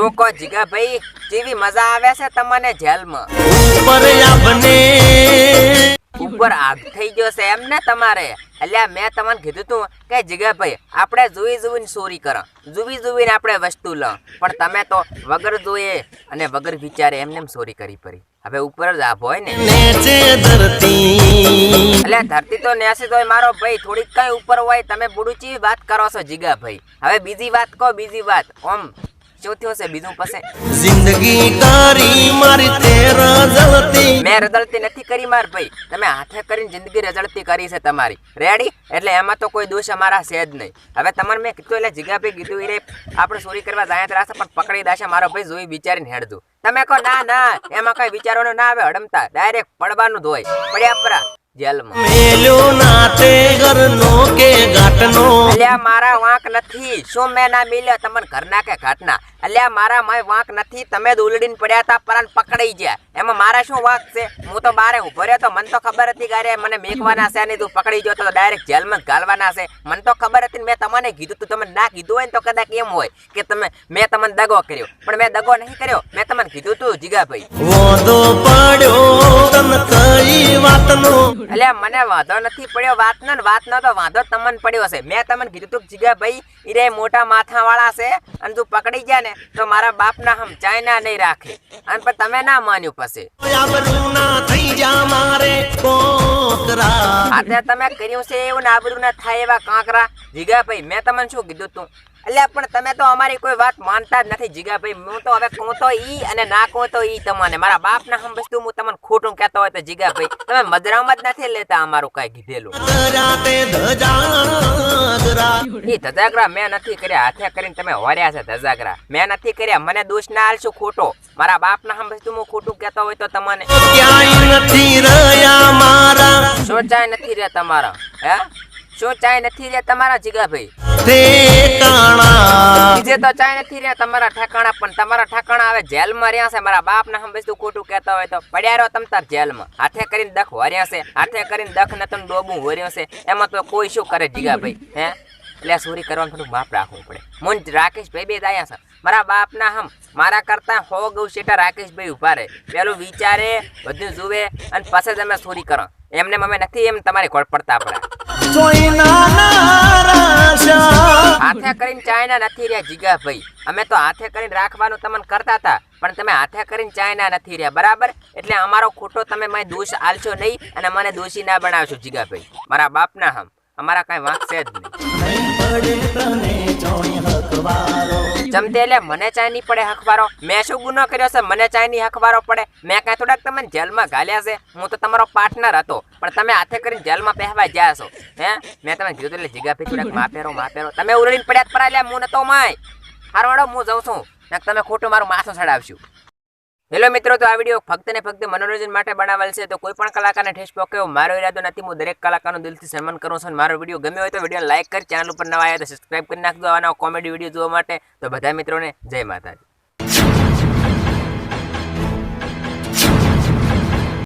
શું કહો જીગા ભાઈ જેવી મજા આવે છે તમને જેલમાં. ઉપર આપને ઉપર આગ થઈ ગયો છે એમ ને તમારે. એટલે મેં તમને કીધું તું કે જીગાભાઈ આપણે જોઈ જોઈને ચોરી કરો. જોવી જોઈને આપણે વસ્તુ લો. પણ તમે તો વગર જોઈએ અને વગર વિચારે એમને એમ ચોરી કરી પડી. હવે ઉપર જ આભ હોય ને. ધરતી. એટલે ધરતી તો નેસી તો મારો ભાઈ થોડીક કઈ ઉપર હોય તમે બુડુચી વાત કરો છો જીગા ભાઈ હવે બીજી વાત કહો બીજી વાત. ઓમ શું થયું છે બીજું પછી જિંદગી તારી મારી તે રજળતી મેં રજળતી નથી કરી માર ભાઈ. તમે હાથે કરીને જિંદગી રજળતી કરી છે તમારી. રેડી એટલે એમાં તો કોઈ દોષ અમારા છે જ નહીં. હવે તમને મેં કીધું એટલે જીગાભાઈ કીધું રે આપણે ચોરી કરવા જાય તો રાશે પણ પકડી દાશે મારો ભાઈ જોઈ વિચારીને હેડજો તમે કહો ના ના એમાં કઈ વિચારવાનું ના આવે હડમતા ડાયરેક્ટ પડવાનું ધોય પડ્યા પરા જેલમાં. મેલ્યો નાતે ઘરનો કે અલ્યા, મારા વાંક નથી. શું મેં ના મિલ્યો? તમને ઘરના કે ઘાટના અલ્યા મારા માય વાંક નથી. તમે જ ઉલડીને પડ્યા હતા પરાન પકડાઈ ગયા. એમાં મારા શું વાક છે? હું તો બારે ઊભો રહ્યો તો મને તો ખબર હતી કે મને મેકવાના છે નહીં તું પકડી જતો તો ડાયરેક્ટ જેલમાં ગાલવાના ઘાલવાના છે. મને તો ખબર હતી મેં તમને કીધું તું તમે ના કીધું હોય ને તો કદાચ એમ હોય કે તમે મેં તમને દગો કર્યો. પણ મેં દગો નહીં કર્યો મેં તમને કીધું તું જીગાભાઈ. અલ્યા મને વાંધો નથી પડ્યો વાતનો ને વાતનો તો વાંધો તમને પડ્યો હશે. મેં તમને કીધું તું જીગાભાઈ જીગા ભાઈ ઈરે મોટા માથા વાળા છે અને તું પકડી ગયા ને તો મારા બાપના હમ ચાઇના નહીં રાખે. અને પણ તમે ના માન્યું પછી તમે કર્યું છે એવું ને આબરૂ ના થાય એવા કાંકરા. જીગાભાઈ મેં તમને શું કીધું તું? એટલે પણ તમે તો અમારી કોઈ વાત માનતા જ નથી જીગાભાઈ. હું તો હવે કહું તો ઈ અને ના કહું તો ઈ તમને. મારા બાપના હમ વસ્તુ હું તમને ખોટું કહેતો હોય તો જીગાભાઈ તમે મજરામાં જ નથી લેતા અમારું કઈ કીધેલું. ઈ ધજાગરા મેં નથી કર્યા. હાથે કરીને તમે હોર્યા છે ધજાગરા. મેં નથી કર્યા. મને દોષ ના આલશું ખોટો. મારા બાપના હમ વસ્તુ હું ખોટું કહેતો હોય તો તમને. ક્યાંય નથી રહ્યા મારા. સોચાય નથી રહ્યા તમારા. હે? શું ચાય નથી રહ્યા તમારા જીગાભાઈ. બીજે તો ચાય નથી રહ્યા તમારા ઠેકાણા પણ તમારા ઠેકાણા હવે જેલમાં રહ્યા છે. મારા બાપ ના હંભેસ ખોટું કહેતા હોય તો પડ્યા રહો તમ તાર જેલમાં. હાથે કરીને દખ વર્યા છે હાથે કરીને દખ નતન ડોબું વર્યો છે. એમાં તો કોઈ શું કરે જીગાભાઈ હે? એટલે ચોરી કરવાનું થોડું માપ રાખવું પડે. મુન રાકેશભાઈ બે દાયા છે. મારા બાપના હમ મારા કરતા હો ગૌ શેઠા રાકેશભાઈ ઊભા રહે. પેલું વિચારે બધું જુએ અને પછી તમે ચોરી કરો. એમને મમે નથી એમ તમારે ગોળ પડતા પડે હાથે કરીને ચાઇના નથી રહ્યા જીગા અમે તો હાથે કરીને રાખવાનું તમને કરતા હતા, પણ તમે હાથે કરીને ચાઇના નથી રહ્યા, બરાબર? એટલે અમારો ખોટો તમે મને દોષ આલશો નહીં અને મને દોષી ના બનાવશો જીગા ભાઈ મારા બાપના હમ, અમારા કાંઈ છે જ નહીં. જમતે એટલે મને ચાય નહીં પડે હખવારો. મેં શું ગુનો કર્યો છે? મને ચાય નહીં હખવારો પડે. મેં કાંઈ થોડાક તમને જેલમાં ઘાલ્યા છે. હું તો તમારો પાર્ટનર હતો. પણ તમે હાથે કરીને જેલમાં પહેવા ગયા છો. હે? મેં તમે કીધું એટલે જીગા ફી થોડાક માપેરો માપેરો. તમે ઉરડીને પડ્યા જ લે, હું નતો માય. હારવાડો, હું જાઉં છું. તમે ખોટું મારું માથું ચડાવશું. હેલો મિત્રો, તો આ વીડિયો ફક્ત ને ફક્ત મનોરંજન માટે બનાવેલ છે. તો કોઈ પણ કલાકારને ઠેસ પહોંચ્યો મારો ઈરાદો નથી. હું દરેક કલાકારનું દિલથી સન્માન કરું છું મારો વીડિયો ગમ્યો હોય તો વીડિયો લાઇક કરી, ચેનલ ઉપર નવા આવ્યા તો સબસ્ક્રાઈબ કરી નાખજો. આવા કોમેડી વીડિયો જોવા માટે. તો બધા મિત્રોને જય માતાજી.